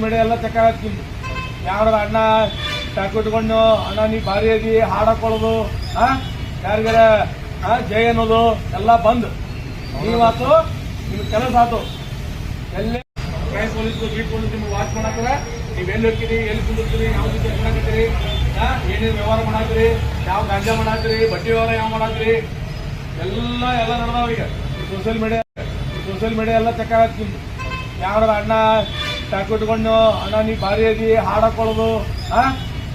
Media ಎಲ್ಲ check ಆಗತ್ತೆ ನಿಮ್ದು ಯಾರ ಅಣ್ಣ ಟ್ಯಾಕ್ ಇಟ್ಕೊಂಡು ಅಣ್ಣ ನೀ ಭಾರಿ ಅದಿ ಹಾಡಕೊಳ್ಳೋದು ಆ? ಯಾರಿಗಾರ ಜಯ ಜೈ ಅನ್ನೋದು ಎಲ್ಲ ಬಂದ್. ನೀವಾತು ನಿಮ್ಗೆ ಕೆಲಸ ಆತು. ಎಲ್ಲಿ ಕೈ ಪೊಲೀಸ್ ಬೀಟ್ ಪೊಲೀಸ್ ನಿಮ್ಗೆ ವಾಚ್ ಮಾಡಾಕ್ರ? ನೀವ್ ಎಲ್ಲಿ ಹೋಗ್ತೀರಿ ಎಲ್ಲಿ ಕುಂದಿರ್ತೀರಿ ಯಾವ ರೀತಿ ಮಾಡಾಕತ್ತೀರಿ ಏನೇನು ವ್ಯವಹಾರ ಮಾಡಾಕ್ರಿ ಯಾವ ಗಾಂಜಾ ಮಾಡಾಕ್ರಿ ಬಡ್ಡಿ ವ್ಯವಹಾರ ಯಾವ ಮಾಡಾಕ್ರಿ? ಎಲ್ಲ ಎಲ್ಲ ನಡೆದಾವ ಈಗ. ಸೋಷಿಯಲ್ ಮೀಡಿಯಾ ಸೋಷಿಯಲ್ ಮೀಡಿಯಾ ಎಲ್ಲ ಚೆಕ್ ಆಗತ್ತೆ ನಿಮ್ದು ಯಾರ ಅಣ್ಣ ಟಾಕ್ ಇಟ್ಕೊಂಡು ಅಣ್ಣ ನೀ ಭಾರಿ ಅದಿ ಹಾಡಕೊಳ್ಳೋದು ಆ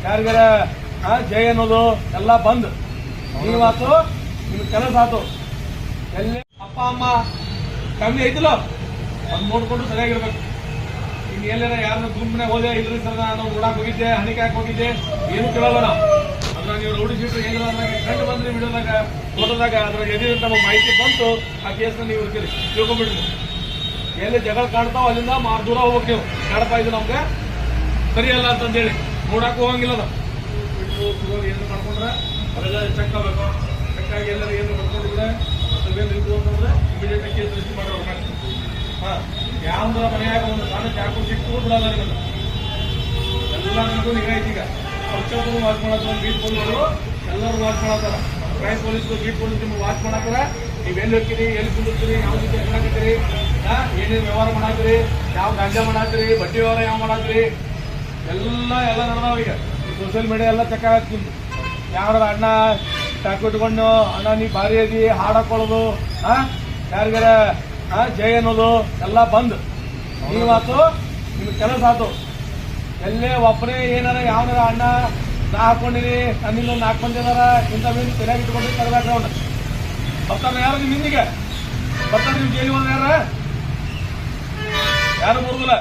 ಯಾರಿಗಾರ ಜಯ ಜೈ ಅನ್ನೋದು ಎಲ್ಲ ಬಂದ್. ನೀವಾತು ನಿಮ್ ಕೆಲಸ ಆತು. ಎಲ್ಲಿ ಅಪ್ಪ ಅಮ್ಮ ಕಮ್ಮಿ ಐತಿಲ್ಲ? ಬಂದ್ ನೋಡ್ಕೊಂಡು ಸರಿಯಾಗಿರ್ಬೇಕು. ಇನ್ ಎಲ್ಲಾರ ಯಾರನ್ನ ಗುಂಪಿನ ಹೋದೆ ಇಲ್ರಿ ಸರ್ ನಾನು ನೋಡಕ್ ಹೋಗಿದ್ದೆ ಹಣಿಕೆ ಹಾಕಿ ಹೋಗಿದ್ದೆ ಏನು ಕೇಳಲ್ಲ ನಾವು. ನೀವು ರೌಡಿ ಶೀಟ್ ಏನಿಲ್ಲ ಅದ್ರಾಗ ಕಂಡು ಬಂದ್ರಿ ಬಿಡೋದಾಗ ಹೋದಾಗ ಅದ್ರಾಗ ಎದಿರಿ ನಮಗೆ ಮಾಹಿತಿ ಬಂತು ಆ ಕೇಸ್ನ ನೀವು ಇರ್ತೀರಿ ತಿಳ್ಕೊಂಡ್ಬಿಡ್ರಿ. ಎಲ್ಲಿ ಜಗಳ ಕಾಣ್ತಾವ ಅಲ್ಲಿಂದ ಮಾರ್ ದೂರ ಹೋಗ್ಬೇಕು ನೀವು. ಬೇಡಪ್ಪ, ಇದು ನಮ್ಗೆ ಸರಿಯಲ್ಲ ಅಂತಂದೇಳಿ. ನೋಡಕ್ಕೂ ಹೋಗಂಗಿಲ್ಲ ಬಿಡೋರು ಏನು ಮಾಡ್ಕೊಂಡ್ರೆ ಅದೆಲ್ಲ ಚೆಕ್ ಆಗಬೇಕು ಚೆಕ್ ಆಗಿ ಎಲ್ಲರೂ ಏನು ಮಾಡ್ಕೊಂಡಿದ್ರೆ ಅದೇನು ಇದು ಅಂತಂದ್ರೆ ಇಮಿಡಿಯೇಟ್ ಕೇಸ್ ರಿಜಿಸ್ಟರ್ ಮಾಡಿರ್ಬೇಕು ಹಾ ಯಾವ್ದರ ಮನೆಯಾಗ ಒಂದು ಸಣ್ಣ ಚಾಕು ಸಿಕ್ಕು ಬಿಡಲ್ಲ ಎಲ್ಲ ನಿಮಗೂ ನಿಗಾ ಐತಿ ಈಗ ಪಕ್ಷದವರು ವಾಚ್ ಮಾಡತ್ತಾರ ಬೀಟ್ ಪೊಲೀಸರು ಎಲ್ಲರೂ ವಾಚ್ ಮಾಡತ್ತಾರ ಕ್ರೈಮ್ ಪೊಲೀಸರು ಬೀಟ್ ಪೊಲೀಸ್ ನಿಮ್ಗೆ ವಾಚ್ ಮಾಡತ್ತಾರ ನೀವು ಎಲ್ಲಿ ಹೋಗ್ತೀರಿ ಎಲ್ಲಿ ಕುಂದಿರ್ತೀರಿ ಯಾವ ರೀತಿ ಹಾಂ ಏನೇನು ವ್ಯವಹಾರ ಮಾಡಾಕ್ರಿ ಯಾವ ಗಾಂಜಾ ಮಾಡಾಕ್ರಿ ಬಡ್ಡಿ ವ್ಯವಹಾರ ಯಾವ ಮಾಡಾಕ್ರಿ ಎಲ್ಲ ಎಲ್ಲ ನಡೆದಾವ ಈಗ. ಸೋಷಿಯಲ್ ಮೀಡಿಯಾ ಎಲ್ಲ ಚೆಕ್ ಆಗಿ ಯಾರ ಅಣ್ಣ ಟ್ಯಾಕ್ ಇಟ್ಕೊಂಡು, ಅಣ್ಣ, ನೀ ಭಾರಿ ಅದಿ ಹಾಡಕೊಳ್ಳೋದು ಹಾ ಯಾರಿಗಾರ, ಆ? ಜೈ ಅನ್ನೋದು ಎಲ್ಲ ಬಂದ್. ನೀವಾತು ನಿಮ್ಗೆ ಕೆಲಸ ಆತು. ಎಲ್ಲೇ ಒಬ್ಬರೇ ಏನಾರ ಯಾವನಾರ ಅಣ್ಣ ನಾ ಹಾಕೊಂಡಿರಿ ನನ್ನಿಂದ ನಾಲ್ಕು ಮಂದಿ ಅದಾರ, ಇಂಥ ಮೀನು ಸರಿಯಾಗಿ ಇಟ್ಕೊಂಡು ತರಬೇಕು ಅವ್ನ ಯಾರು ನಿಮ್ಮ ಹಿಂದಿಗೆ ಬರ್ತಾರೆ ನೀವು ಜೈಲಿಗೆ ಹೋದ್ರೆ ಯಾರ? யாரும் முருகலை